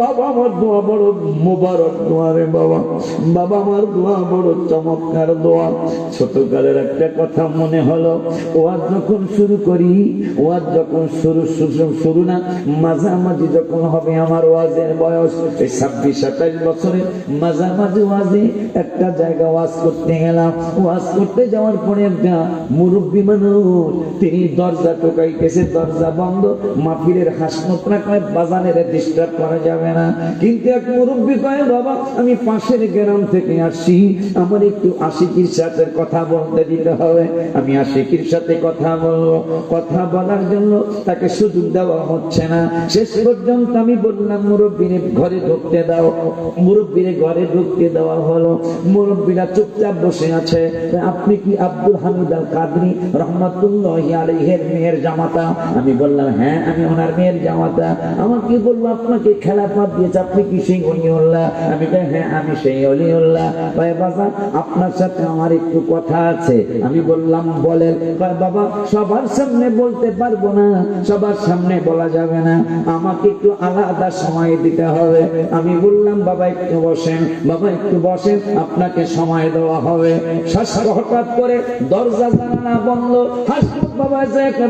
বাবা, আমার দোয়া বড় দোয়া রে বাবা। বাবা, আমার দোয়া বড় চমৎকার দোয়া। ছোটকালের একটা কথা মনে হলো, ওয়াজ যখন শুরু করি, ওয়াজ যখন শুরু শুরু না, মাঝামাঝি যখন হবে আমার ওয়াজের বয়স, এই ছাব্বিশ সাতাইশ বছরে মাঝামাঝি ওয়াজে একটা জায়গা ওয়াজ করতে গেলাম। ওয়াজ করতে যাওয়ার পরে একটা মুরব্বী মানুষ, তিনি দরজা টোকাইতেছে দরজা বন্ধ মাফিরের হাসমতরা কয় বাজানের ডিস্টার্ব করা যাবে না। কিন্তু এক মুরব্বী কয়, বাবা, আমি পাশের গ্রাম থেকে আসছি আমার একটু আশিকির সাথে কথা বলতে দিতে হবে। আমি আশিকির সাথে কথা বলব। কথা বলার জন্য তাকে সুযোগ দেওয়া হচ্ছে না। শেষ পর্যন্ত আমি বললাম, মুরব্বীরে ঘরে ঢুকতে দাও। মুরব্বীরে ঘরে ঢুকতে দেওয়া হলো। মুরব্বীরা চুপচাপ বসে আছে। আপনি কি আব্দুল হামিদ আল কাদরি রহমতুল্লাহ আলাইহের মেয়ের জামাতা? আমি বললাম হ্যাঁ আমি ওনার মেয়ের জামাতা। আমাকে বলল, আপনাকে খেলা পাত দিয়েছে আপনি কি সেই অলিউল্লাহ? আমি হ্যাঁ আমি সেই অলিউল্লাহ। ভাই বাবা আপনার সাথে আমার একটু কথা আছে। আমি বললাম বলেন। কয়, বাবা সবার সামনে বলতে পারব না। সবার সামনে বলা যাবে না। আমাকে একটু আলাদা সময় দিতে হবে। আমি বললাম বাবা একটু বসেন। বাবা একটু বসেন। আপনাকে সময় দেওয়া হবে। হঠাৎ করে দরজা জানালা বন্ধ। হাসপাত বাবা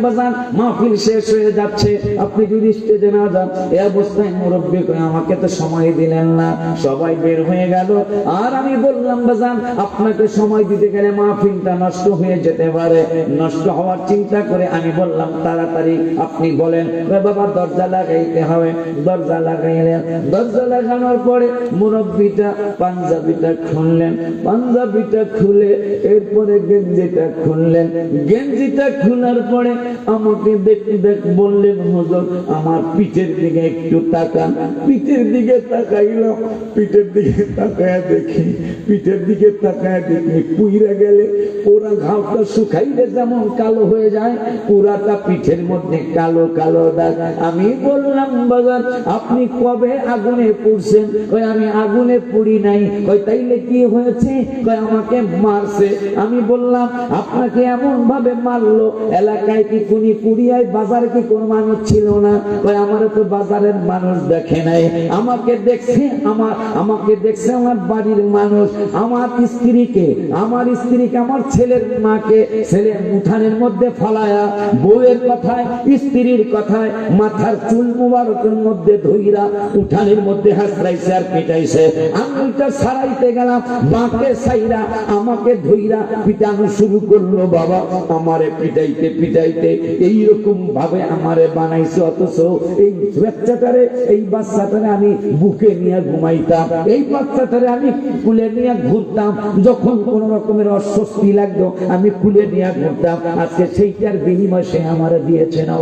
বাজান মাহফিল শেষ হয়ে যাচ্ছে। আপনি যদি স্টেজে না যান এই অবস্থায় মুরব্বী করে আমাকে তো সময় দিলেন না। সবাই বের হয়ে গেল। আর আমি বললাম, বাজান, আপনাকে সময় দিতে গেলে মাহফিলটা নষ্ট হয়ে যেতে পারে। নষ্ট হওয়ার চিন্তা করে আমি বললাম, তাড়াতাড়ি আপনি বলেন বাবা, দরজা লাগাইতে হবে। দরজা লাগাইলেন। দরজা লাগানোর পরে মুরব্বীটা পাঞ্জাবিটা খুললেন। পাঞ্জাবিটা খুলে এরপরে গেঞ্জিটা খুললেন। গেঞ্জিটা খোলার পরে আমাকে দেখতে দেখ বললেন, হুজুর, আমার পিঠের দিকে একটু তাকান। পিঠের দিকে তাকাইলাম পিঠের দিকে তাকায় দেখি পিঠের দিকে তাকায় দেখি পুইরা গেলে, ওরা ঘাওটা শুকাইলে যেমন কালো হয়ে যায়, পুরাটা পিঠের মধ্যে কালো কালো দাগ। আমি বললাম, বাজার, আপনি কবে আগুনে পুড়ছেন? কই আমি আগুনে পুড়ি নাই। কই তাইলে কি হয়েছে? কই আমাকে মারছে। আমি বললাম, আপনাকে এমন ভাবে মারলো, এলাকায় কি কোনি কুড়িয়ায় বাজারে কি কোন মানুষ ছিল না? কই আমার তো বাজারের মানুষ দেখে নাই। আমাকে দেখছে আমার, আমাকে দেখছে আমার বাড়ির মানুষ। আমার স্ত্রীকে আমার স্ত্রীকে, আমার ছেলের মাকে, ছেলের উঠানের মধ্যে ফালায়া, বউয়ের কথায়, স্ত্রীর কথায়, মাথার চুল মুবারকের মধ্যে ধইরা উঠানের মধ্যে হাসরাইছে আর পিটাইছে। আঙুলটা সারাইতে গেলাম, বাঁকে সাইরা আমাকে ধইরা পিটানো শুরু করল, বাবা, আমারে পিটাইতে পিটাইতে এইরকম ভাবে আমারে বানাইছে অথচ এই বাচ্চাটারে এই বাচ্চাটারে আমি বুকে নিয়ে ঘুমাইতাম। এই বাচ্চাটারে আমি কুলে নিয়ে ঘুরতাম, যখন কোন রকমের অস্বস্তি লাগতো, আমি কুলে নিয়ে ঘুরতাম। আজকে সেইটার বিনিময় সে আমার দিয়েছে না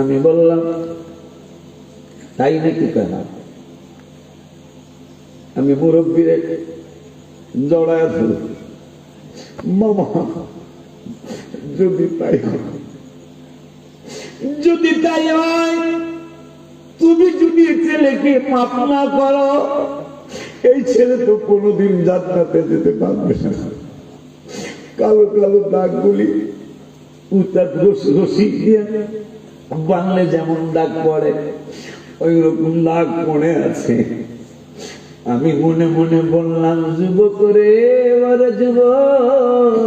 আমি বললাম, তাই নাকি কেন? আমি মুরব্বীরে জড়ায় ধরি যদি তাই হয় ছেলেকে মাফ না করো, এই ছেলে তো কোনোদিন যাত্রাতে যেতে পারবে না। কালো কালো দিয়ে বাংলে যেমন দাগ পড়ে ওই রকম দাগ পড়ে আছে। আমি মনে মনে বললাম, যুবক রে, এবারে যুবক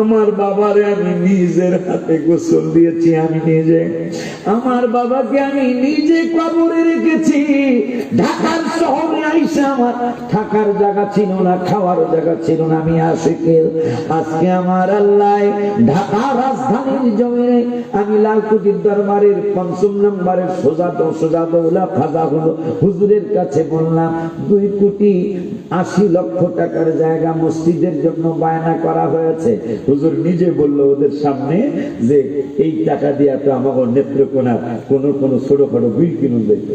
আমার বাবারে আমি নিজের হাতে গোসল দিয়েছি, আমি নিজে। আমার বাবাকে আমি নিজে কবরে রেখেছি। ঢাকার শহরে আইসে আমার থাকার জায়গা ছিল না, খাওয়ার জায়গা ছিল না, আমি আশিকে আজকে আমার আল্লাহ ঢাকা রাজধানীর জমিনে আমি লালকুটির দরবারের পঞ্চম নম্বরের সোজা সোজা দৌলা খাজা হলো। হুজুরের কাছে বললাম, দুই কোটি আশি লক্ষ টাকার জায়গা মসজিদের জন্য বায়না করা হয়েছে। হুজুর নিজে বলল ওদের সামনে যে, এই টাকা দিয়ে তো আমাকে নেত্রকোনা কোনো কোনো ছোটখাটো বিল কিনুন দেখবে